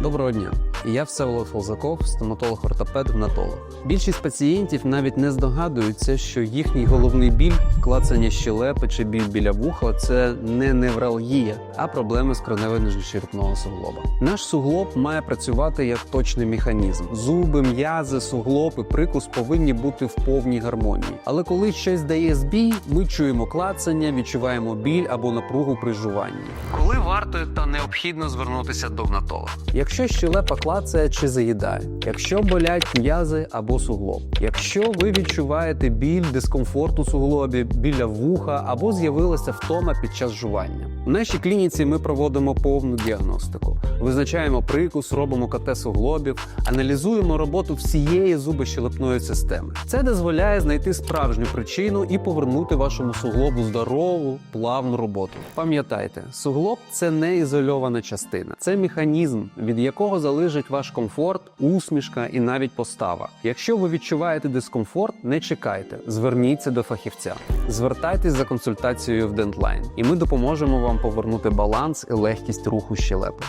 Доброго дня. Я Всеволод Фолзаков, стоматолог-ортопед, гнатолог. Більшість пацієнтів навіть не здогадуються, що їхній головний біль, клацання щелепи чи біль біля вуха це не невралгія, а проблеми з кронево-нижньочерепного суглоба. Наш суглоб має працювати як точний механізм. Зуби, м'язи, суглоб і прикус повинні бути в повній гармонії. Але коли щось дає збій, ми чуємо клацання, відчуваємо біль або напругу при жуванні. Коли варто та необхідно звернутися до гнатолога? Якщо щелепа клацає чи заїдає, якщо болять м'язи або суглоб, якщо ви відчуваєте біль, дискомфорт у суглобі, біля вуха або з'явилася втома під час жування. У нашій клініці ми проводимо повну діагностику, визначаємо прикус, робимо КТ суглобів, аналізуємо роботу всієї зубощелепної системи. Це дозволяє знайти справжню причину і повернути вашому суглобу здорову, плавну роботу. Пам'ятайте, суглоб це не ізольована частина, це механізм, від якого залежить ваш комфорт, усмішка і навіть постава. Якщо ви відчуваєте дискомфорт, не чекайте, зверніться до фахівця. Звертайтесь за консультацією в Dentline, і ми допоможемо вам повернути баланс і легкість руху щелепи.